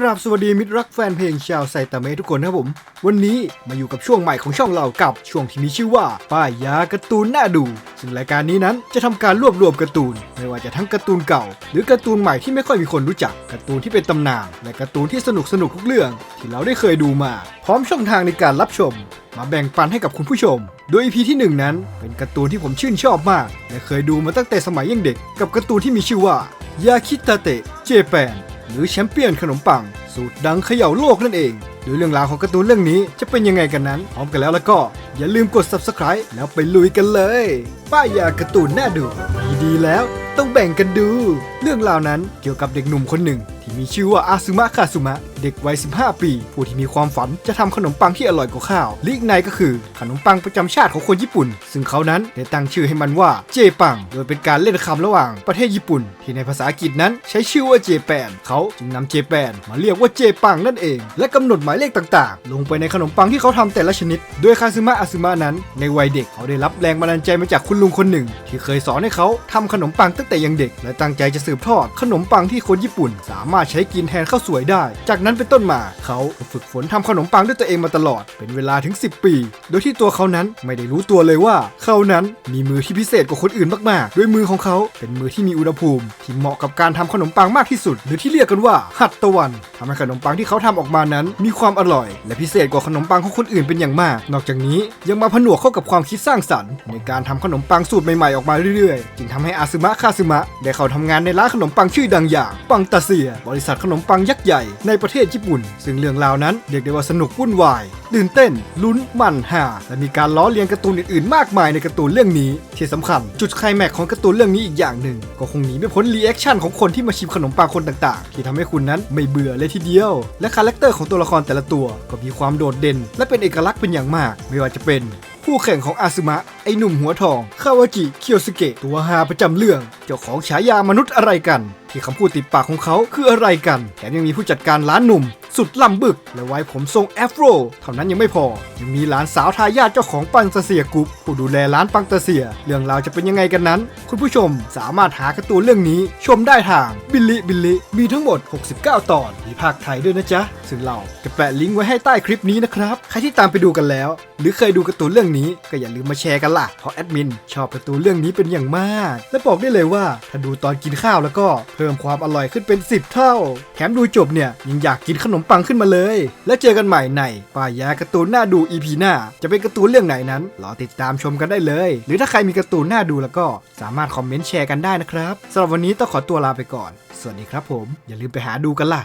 กราบสวัสดีมิตรรักแฟนเพลงชาวไซตามะทุกคนนะครับผม วันนี้มาอยู่กับช่วงใหม่ของช่องเรากับช่วงที่มีชื่อว่า ป้ายยาการ์ตูนน่าดู ซึ่งรายการนี้นั้นจะทำการรวบรวมการ์ตูน ไม่ว่าจะทั้งการ์ตูนเก่า หรือการ์ตูนใหม่ที่ไม่ค่อยมีคนรู้จักการ์ตูนที่เป็นตำนาน และการ์ตูนที่สนุกสนุกทุกเรื่อง ที่เราได้เคยดูมา พร้อมช่องทางในการรับชม มาแบ่งปันให้กับคุณผู้ชม โดย EP ที่หนึ่งนั้น เป็นการ์ตูนที่ผมชื่นชอบมาก และเคยดูมาตั้งแต่สมัยยังเด็ก กับการ์ตูนที่มีชื่อว่ายาคิตาเตะเจแปน หรือแชมเปี้ยนขนมปัง สูตรดังเขย่าโลกนั่นเอง โดยเรื่องราวของการ์ตูนเรื่องนี้จะเป็นยังไงกันนั้น พร้อมกันแล้วแล้วก็ อย่าลืมกด subscribe แล้วไปลุยกันเลย ป้ายยาการ์ตูนน่าดูดีๆแล้ว ต้องแบ่งกันดู เรื่องราวนั้นเกี่ยวกับเด็กหนุ่มคนหนึ่ง ที่มีชื่อว่าอาซึมะคาซึมะ เด็กวัย 15 ปี ผู้ที่มีความฝันจะทำขนมปังที่อร่อยกว่าข้าวละอีกในก็คือขนมปังประจำชาติของคนญี่ปุ่น ซึ่งเขานั้นได้ตั้งชื่อให้มันว่าเจปัง โดยเป็นการเล่นคำระหว่างประเทศญี่ปุ่น ที่ในภาษาอังกฤษนั้นใช้ชื่อว่าเจแปนเขาจึงนำเจแปนมาเรียกว่าเจปังนั่นเอง และกำหนดหมายเลขต่างๆ ลงไปในขนมปังที่เขาทำแต่ละชนิด โดยคาซึมะอาซึมะนั้น ในวัยเด็กเขาได้รับแรงบันดาลใจมาจากคุณลุงคนหนึ่ง ที่เคยสอนให้เขาทำขนมปังตั้งแต่ยังเด็ก และตั้งใจจะสืบทอดขนมปังที่คนญี่ปุ่นสามารถใช้กินแทนข้าวสวยได้ จากนั้นเป็นต้นมาเขาฝึกฝนทำขนมปังด้วยตัวเองมาตลอด เป็นเวลาถึง 10 ปี โดยที่ตัวเขานั้นไม่ได้รู้ตัวเลยว่า เขานั้นมีมือที่พิเศษกว่าคนอื่นมากๆ ด้วยมือของเขาเป็นมือที่มีอุณหภูมิ ที่เหมาะกับการทำขนมปังมากที่สุด หรือที่เรียกกันว่าหัตตะวันทำให้ขนมปังที่เขาทำออกมานั้น มีความอร่อย และพิเศษกว่าขนมปังของคนอื่นเป็นอย่างมาก นอกจากนี้ยังมาผนวกเข้ากับความคิดสร้างสรรค์ ในการทำขนมปังสูตรใหม่ๆออกมาเรื่อยๆ จึงทำให้อาซึมะคาซึมะได้เข้าทำงานในร้านขนมปังชื่อดังอย่างปังตาเซียบริษัทขนมปังยักษ์ใหญ่ในประเทศญี่ปุ่น ซึ่งเรื่องราวนั้นเรียกได้ว่าสนุกวุ่นวายตื่นเต้น ลุ้น มันหาและมีการล้อเลียนการ์ตูนอื่นๆ มากมายในการ์ตูนเรื่องนี้ ที่สำคัญจุดไคลแม็กของการ์ตูนเรื่องนี้อีกอย่างหนึ่ง ก็คงหนีไม่พ้นรีแอคชั่นของคนที่มาชิมขนมปังคนต่างๆ ที่ทำให้คุณนั้นไม่เบื่อเลยทีเดียว และคาแรคเตอร์ของตัวละครแต่ละตัว ก็มีความโดดเด่น และเป็นเอกลักษณ์เป็นอย่างมาก ไม่ว่าจะเป็น คู่แข่งของอาซึมะ ไอหนุ่มหัวทอง คาวาจิเคียวสเกะ ตัวฮาประจำเรื่อง เจ้าของฉายามนุษย์อะไรกัน ที่คำพูดติดปากของเขาคืออะไรกัน แถมยังมีผู้จัดการร้านหนุ่ม สุดล่ำบึก และไว้ผมทรงแอฟโร เท่านั้นยังไม่พอ ยังมีหลานสาวทายาทเจ้าของปังตาเซียกรุ๊ปผู้ดูแลร้านปังตาเซีย เรื่องราวจะเป็นยังไงกันนั้น คุณผู้ชมสามารถหาการ์ตูนเรื่องนี้ ชมได้ทางบิลลิบิลลิมีทั้งหมด 69 ตอนมีภาคไทยด้วยนะจ๊ะ ซึ่งเราจะแปะลิงก์ไว้ให้ใต้คลิปนี้นะครับ ใครที่ตามไปดูกันแล้ว หรือเคยดูการ์ตูนเรื่องนี้ก็อย่าลืมมาแชร์กันล่ะ เพราะแอดมินชอบการ์ตูนเรื่องนี้เป็นอย่างมาก และบอกได้เลยว่าถ้าดูตอนกินข้าวแล้วก็เพิ่มความอร่อยขึ้นเป็น 10 เท่า แถมดูจบเนี่ยยังอยากกินขนมปังขึ้นมาเลย และเจอกันใหม่ในป้ายยาการ์ตูนน่าดู EP หน้า จะเป็นการ์ตูนเรื่องไหนนั้นรอติดตามชมกันได้เลย หรือถ้าใครมีการ์ตูนน่าดูแล้วก็สามารถคอมเมนต์แชร์กันได้นะครับสำหรับวันนี้ต้องขอตัวลาไปก่อน สวัสดีครับผม อย่าลืมไปหาดูกันล่ะ